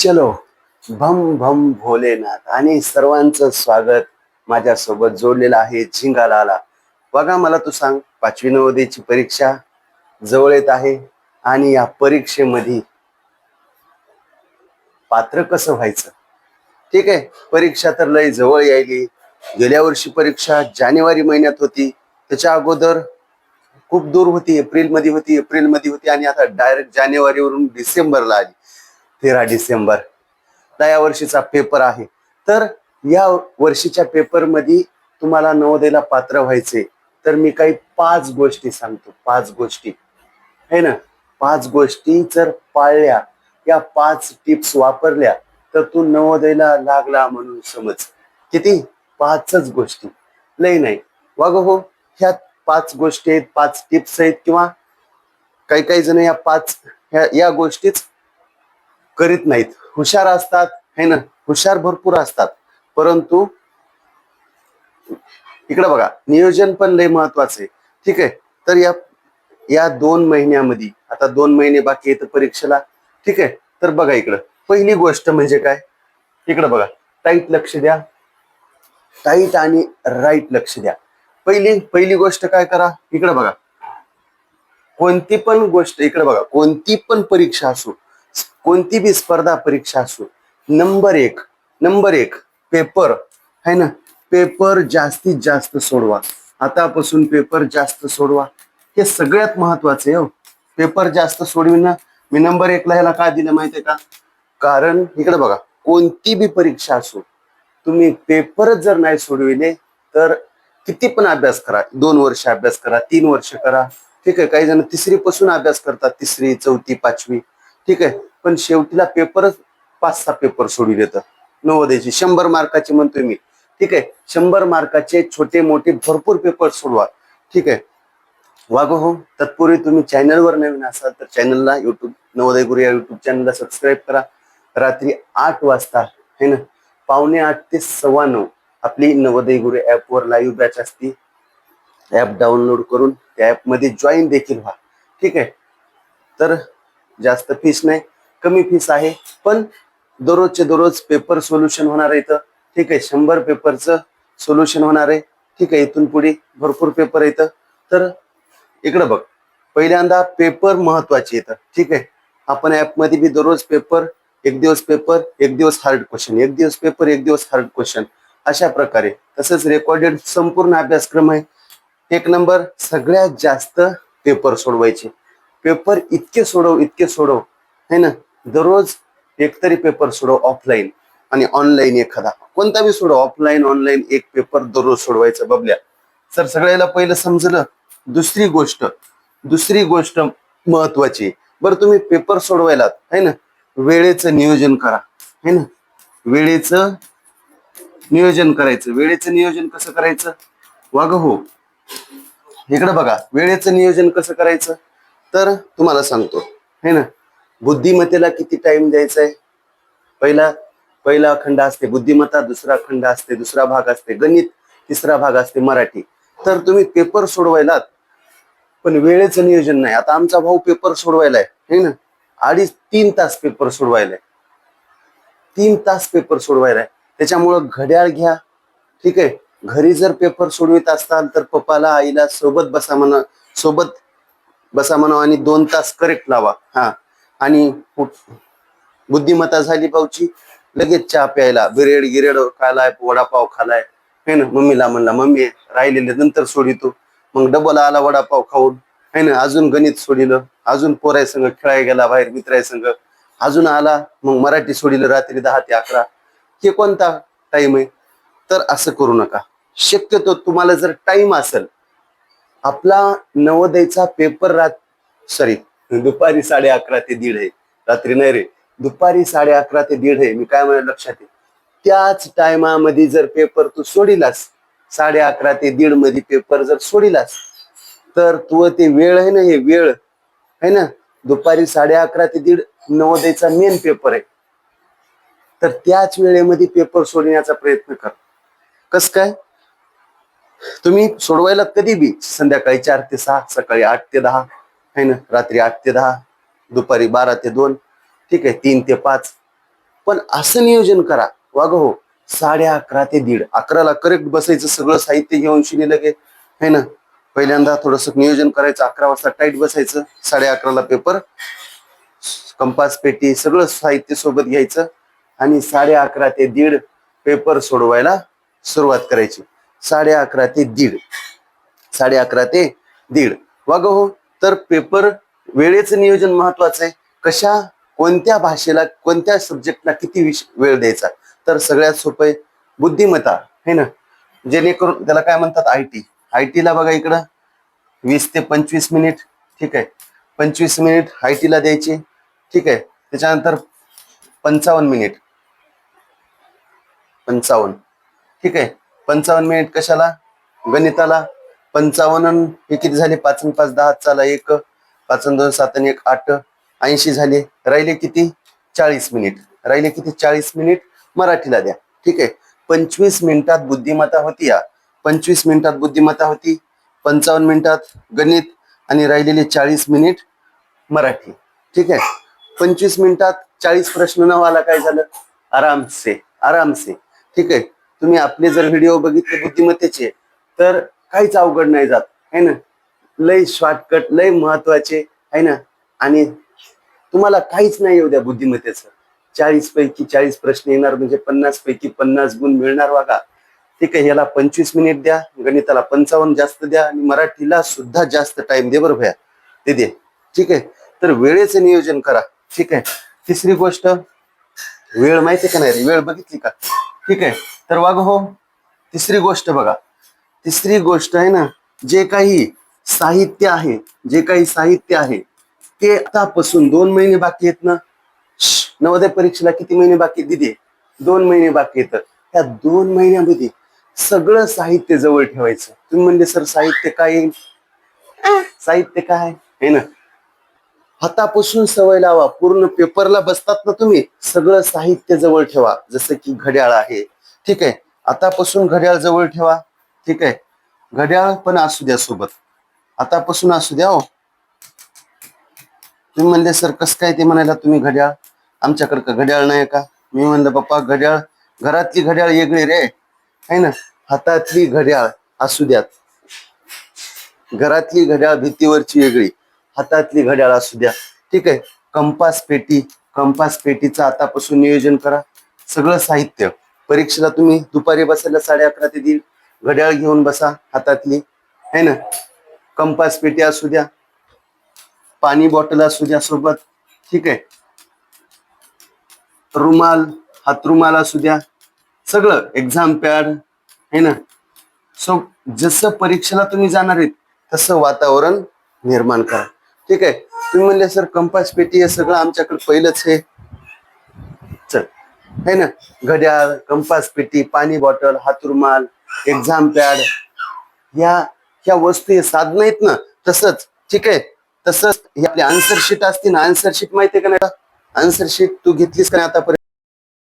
चलो भम भम भोलेनाथ आणि सर्वांचं स्वागत माझ्यासोबत जोडलेलं आहे झिंगालाला. बघा मला तू सांग पाचवी नवोदयची परीक्षा जवळ येत आहे आणि या परीक्षेमध्ये पात्र कसं व्हायचं? ठीक आहे परीक्षा तर लय जवळ यायली. गेल्या वर्षी परीक्षा जानेवारी महिन्यात होती. त्याच्या अगोदर खूप दूर होती एप्रिलमध्ये होती एप्रिलमध्ये होती आणि आता डायरेक्ट जानेवारीवरून डिसेंबरला आली. तेरा डिसेंबर. या वर्षीचा पेपर आहे. तर या वर्षीच्या पेपरमध्ये तुम्हाला नवोदयला पात्र व्हायचे. तर मी काही पाच गोष्टी सांगतो. पाच गोष्टी. है ना? पाच गोष्टी जर पाळल्या या पाच टिप्स वापरल्या तर तू नवोदयला लागला म्हणून समज. किती? पाचच गोष्टी. लय नाही. वाग हो ह्या पाच गोष्टी आहेत पाच टिप्स आहेत किंवा काही काही जण या पाच ह्या या गोष्टीच करीत नाहीत. हुशार असतात है ना? हुशार भरपूर असतात. परंतु इकडे बघा नियोजन पण लय महत्वाचं आहे. ठीक आहे? तर या या दोन महिन्यामध्ये आता दोन महिने बाकी आहेत परीक्षेला. ठीक आहे? तर बघा इकडं. पहिली गोष्ट म्हणजे काय? इकडं बघा. टाईट लक्ष द्या. टाईट आणि राईट लक्ष द्या. पहिली पहिली गोष्ट काय करा? इकडे बघा. कोणती पण गोष्ट इकडे बघा. कोणती पण परीक्षा असो कोणती बी स्पर्धा परीक्षा असो नंबर एक नंबर एक पेपर है ना? पेपर जास्तीत जास्त सोडवा. आतापासून पेपर जास्त सोडवा. हे सगळ्यात महत्वाचं आहे हो. पेपर जास्त सोडविना मी नंबर एकला ह्याला का दिलं माहितीये का? कारण इकडे बघा कोणती बी परीक्षा असो तुम्ही पेपरच जर नाही सोडविले तर किती पण अभ्यास करा. दोन वर्ष अभ्यास करा तीन वर्ष करा. ठीक आहे काही जण तिसरी पासून अभ्यास करतात तिसरी चौथी पाचवी. ठीक आहे पण शेवटीला पेपरच पाच सहा पेपर सोडून येतं नवोदयची. शंभर मार्काची म्हणतोय मी. ठीक आहे? शंभर मार्काचे छोटे मोठे भरपूर पेपर सोडवा. ठीक आहे? वागो हो. तत्पूर्वी तुम्ही चॅनलवर नवीन असाल तर चॅनलला युट्यूब नवोदय गुरु या युट्यूब चॅनलला सबस्क्राईब करा. रात्री आठ वाजता है ना? पावणे आठ ते सव्वा नऊ आपली नवोदय गुरु ॲपवर लाईव्ह बॅच असती. ऍप डाउनलोड करून त्या ऍपमध्ये जॉईन देखील व्हा. ठीक आहे? तर जास्त फीस नाही. कमी फीस आहे. पण दररोजचे दररोज पेपर सोल्युशन होणार आहे इथं. ठीक आहे शंभर पेपरचं सोल्युशन होणार आहे. ठीक आहे इथून पुढे भरपूर पेपर येतं तर इकडं बघ पहिल्यांदा पेपर महत्त्वाचे येतं ठीक आहे आपण ऍपमध्ये बी दररोज पेपर एक दिवस पेपर एक दिवस हार्ड क्वेश्चन एक दिवस पेपर एक दिवस हार्ड क्वेश्चन अशा प्रकारे. तसंच रेकॉर्डेड संपूर्ण अभ्यासक्रम आहे. एक नंबर सगळ्यात जास्त पेपर सोडवायचे. पेपर इतके सोडव इतके सोडव. है ना? दररोज एकतरी पेपर सोडव ऑफलाईन आणि ऑनलाईन एखादा. कोणता बी सोडव ऑफलाईन ऑनलाईन एक पेपर दररोज सोडवायचा बबल्या. सर सगळ्याला पहिलं समजलं दुसरी गोष्ट दुसरी गोष्ट महत्वाची. बरं तुम्ही पेपर सोडवायला है ना? वेळेचं नियोजन करा है ना? वेळेचं नियोजन करायचं. वेळेचं नियोजन कसं करायचं? वाग हो. इकडे बघा वेळेचं नियोजन कसं करायचं? तर तुम्हाला सांगतो है ना? बुद्धिमत्तेला किती टाइम द्यायचा आहे पहिला पहिला खंड असते बुद्धिमत्ता दुसरा खंड असते दुसरा भाग असते गणित तिसरा भाग असते मराठी. तर तुम्ही पेपर सोडवायलात पण वेळेचं नियोजन नाही. आता आमचा भाऊ पेपर सोडवायलाय हे ना? अडीच तीन तास पेपर सोडवायलाय. तीन तास पेपर सोडवायलाय. त्याच्यामुळं घड्याळ घ्या. ठीक आहे? घरी जर पेपर सोडवित असताल तर पप्पाला आईला सोबत बसा म्हणा सोबत बसा म्हणा आणि दोन तास करेक्ट लावा. हा. आणि बुद्धिमत्ता झाली भाऊची लगेच चहा प्यायला. बिरेड गिरेड खायलाय वडापाव खालाय. है ना? मम्मीला म्हणला मम्मी राहिलेले नंतर सोडितो. मग डबल आला वडापाव खाऊन है ना? अजून गणित सोडिलं. अजून पोराय संघ खेळाय गेला बाहेर मित्राय संघ अजून आला मग मराठी सोडिलं रात्री दहा ते अकरा. हे कोणता टाइम आहे? तर असं करू नका. शक्यतो तुम्हाला जर टाइम असेल आपला नवोदयचा पेपर रात सॉरी दुपारी साडे अकरा ते दीड आहे. रात्री नाही रे. दुपारी साडे अकरा ते दीड आहे. मी काय म्हणा लक्षात आहे? त्याच टायमामध्ये जर पेपर तू सोडिलास साडे अकरा ते दीडमध्ये पेपर जर सोडिलास तर तू ते वेळ आहे ना हे वेळ. आहे ना? दुपारी साडे अकरा ते दीड नवोदयचा मेन पेपर आहे. तर त्याच वेळेमध्ये पेपर सोडण्याचा प्रयत्न कर. कस काय? तुम्ही सोडवायला कधी बी? संध्याकाळी चार ते सहा सकाळी आठ ते दहा. आहे ना? रात्री आठ ते दहा दुपारी बारा ते दोन. ठीक आहे तीन ते पाच. पण असं नियोजन करा. वाग हो साडे अकरा ते दीड. अकराला करेक्ट बसायचं सगळं साहित्य घेऊन शिनी लगे. है ना? पहिल्यांदा थोडस नियोजन करायचं अकरा वाजता टाईट बसायचं साडे अकराला पेपर कंपास पेटी सगळं साहित्य सोबत घ्यायचं आणि साडे अकरा ते दीड पेपर सोडवायला सुरुवात करायची. साडे अकरा ते दीड. साडे अकरा ते दीड. वाग हो तर पेपर वेळेचं नियोजन महत्वाचं आहे. कशा कोणत्या भाषेला कोणत्या सब्जेक्टला किती विष वेळ द्यायचा? तर सगळ्यात सोपं आहे बुद्धिमत्ता है ना? जेणेकरून त्याला काय म्हणतात? I T. आय टीला बघा इकडं. वीस ते पंचवीस मिनिट ठीक आहे. पंचवीस मिनिट आय टीला द्यायचे ठीक आहे. त्याच्यानंतर पंचावन्न मिनिट. पंचावन्न ठीक आहे. पंचावन्न मिनिट कशाला? गणिताला. पंचावन्न हे किती झाले? पाच पाच दहा चाला एक पाच दोन सात आणि एक आठ ऐंशी झाले. राहिले किती? चाळीस मिनिट. राहिले किती? चाळीस मिनिट. मराठीला द्या. ठीक आहे? पंचवीस मिनिटात बुद्धिमत्ता होती या. पंचवीस मिनिटात बुद्धिमत्ता होती. पंचावन्न मिनिटात गणित आणि राहिलेले चाळीस मिनिट मराठी. ठीक आहे? पंचवीस मिनिटात चाळीस प्रश्न न आला काय झालं? आरामसे. आरामसे. ठीक आहे? तुम्ही आपले जर व्हिडिओ बघितले बुद्धिमत्तेचे तर काहीच अवघड नाही जात है ना? लय शॉर्टकट लय महत्त्वाचे आहे ना? आणि तुम्हाला काहीच नाही येऊ द्या बुद्धिमत्तेचं. चाळीस पैकी चाळीस प्रश्न येणार म्हणजे पन्नास पैकी पन्नास गुण मिळणार बघा. ठीक आहे याला पंचवीस मिनिट द्या गणिताला पंचावन्न जास्त द्या आणि मराठीला सुद्धा जास्त टाइम दे बरं भया. ते दे. ठीक आहे तर वेळेचं नियोजन करा. ठीक आहे तिसरी गोष्ट वेळ माहिती का नाही रे? वेळ बघितली का? ठीक आहे तर वाग हो. तिसरी गोष्ट बघा. तिसरी गोष्ट आहे ना जे काही साहित्य आहे जे काही साहित्य आहे ते आतापासून दोन महिने बाकी आहेत ना. नवोदय परीक्षेला किती महिने बाकी दिदी? दोन महिने बाकी आहेत. त्या दोन महिन्यामध्ये सगळं साहित्य जवळ ठेवायचं. तुम्ही म्हणले सर साहित्य काय येईल साहित्य काय आहे? है ना. हातापासून सवय लावा. पूर्ण पेपरला बसतात ना तुम्ही सगळं साहित्य जवळ ठेवा. जसं की घड्याळ आहे. ठीक आहे. आतापासून घड्याळ जवळ ठेवा. ठीक आहे. घड्याळ पण असू द्या सोबत. आतापासून असू द्या हो. तुम्ही म्हणले सर कसं काय ते म्हणायला तुम्ही घड्याळ? आमच्याकडे का घड्याळ नाही का? मी म्हणलं बाप्पा घड्याळ घरातली घड्याळ वेगळी रे. है ना? हातातली घड्याळ असू द्यात. घरातली घड्याळ भीतीवरची वेगळी हातातली घड्याळ असू द्या. ठीक आहे. कंपास पेटी कंपास पेटीचं आतापासून नियोजन करा. सगळं साहित्य. परीक्षेला तुम्ही दुपारी बसायला साडे अकरा ते दीड घड्याळ घेऊन बसा हातातली. है ना? कंपास पेटी असू द्या पाणी बॉटल असू द्या सोबत. ठीक आहे? रुमाल हातरुमाल असू द्या. सगळं एक्झाम पॅड है ना? सो जसं परीक्षेला तुम्ही जाणार आहेत तसं वातावरण निर्माण करा. ठीक आहे? तुम्ही म्हणले सर कंपास पेटी हे सगळं आमच्याकडे पहिलंच हे चल. है ना? घड्याळ कंपास पेटी पाणी बॉटल हातरुमाल एक्झाम पॅड या ह्या वस्तू हे साधन आहेत ना तसंच ठीक आहे? तसंच हे आपली आन्सर शीट असते ना आन्सर शीट माहितीये का नाही आन्सर शीट तू घेतलीस का नाही आतापर्यंत?